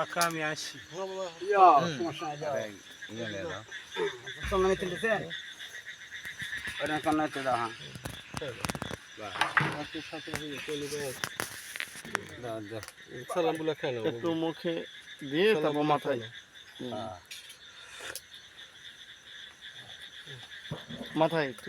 কাকা আমি আসি একটু মুখে দিয়ে তারপর মাথায়। মাথায় একটু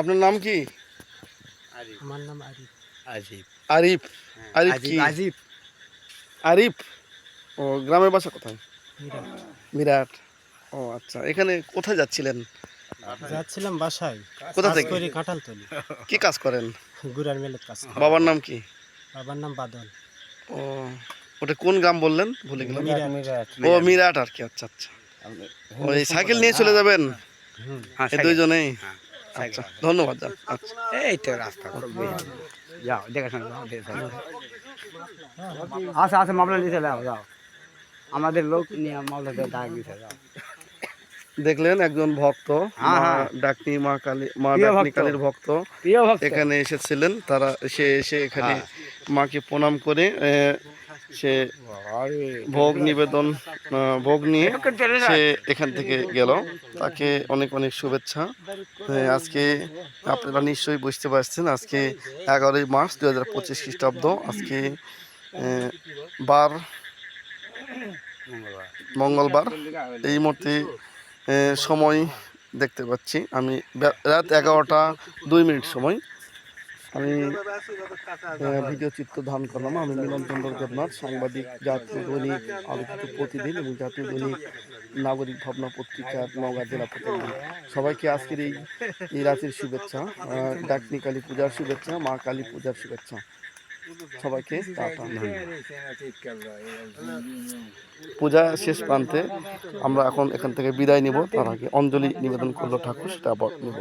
আপনার নাম কি? আমার নাম আরিফ। আরিফ। আরিফ। কি? আজিব আরিফ? ও গ্রামের বাসা কোথায়? মীরা মিরাট। ও আচ্ছা। এখানে কোথায় যাচ্ছিলেন? যাচ্ছিলাম বাসায়। কোথা থেকে? করি কাঁঠাল তলি কি কাজ করেন? গুড়ার মেলের কাজ বাবার নাম কি? বাবার নাম বাদল। ও ওটা কোন গ্রাম বললেন? ভুলে গেলাম। মিরাট। ও মিরাট আর কি। আচ্ছা আচ্ছা। ওই সাইকেল নিয়ে চলে যাবেন? এই দুইজনেই? আচ্ছা ধন্যবাদ যান আচ্ছা। এই তো রাস্তা যাও দেখে শোনো যাও দেখে শোনো আচ্ছা আচ্ছা মামলা নিতে যাও যাও। আমাদের লোক নিয়ে মামলা ডাক দিতে যাও। দেখলেন একজন ভক্ত হ্যাঁ, হ্যাঁ। ডাকনি মা কালী মা ডাকনি ভক্ত। কালীর ভক্ত। এখানে এসেছিলেন তারা সে এসে এখানে হ্যাঁ। মাকে প্রণাম করে সে ভোগ নিবেদন ভোগ নিয়ে সে এখান থেকে গেল। তাকে অনেক অনেক শুভেচ্ছা। হ্যাঁ, আজকে আপনারা নিশ্চয়ই বুঝতে পারছেন আজকে এগারোই মার্চ দু হাজার পঁচিশ খ্রিস্টাব্দ। আজকে বার মঙ্গলবার। এই মুহূর্তে সময় দেখতে পাচ্ছি। আমি রাত এগারোটা দুই মিনিট সময়। আমি ভিডিও চিত্র ধারণ করলাম। আমি মিলন চন্দ্র দেবনাথ সাংবাদিক জাতীয় দৈনিক আলোচিত প্রতিদিন এবং জাতীয় দৈনিক নাগরিক ভাবনা পত্রিকার নওগাঁ জেলা প্রতিনিধি সবাইকে আজকের এই এই রাতের শুভেচ্ছা ডাকনি কালী পূজার শুভেচ্ছা মা কালী পূজার শুভেচ্ছা। সবাইকে পূজা শেষ প্রান্তে আমরা এখন এখান থেকে বিদায় নিব। তার আগে অঞ্জলি নিবেদন করল ঠাকুর সেটা আবার নিব।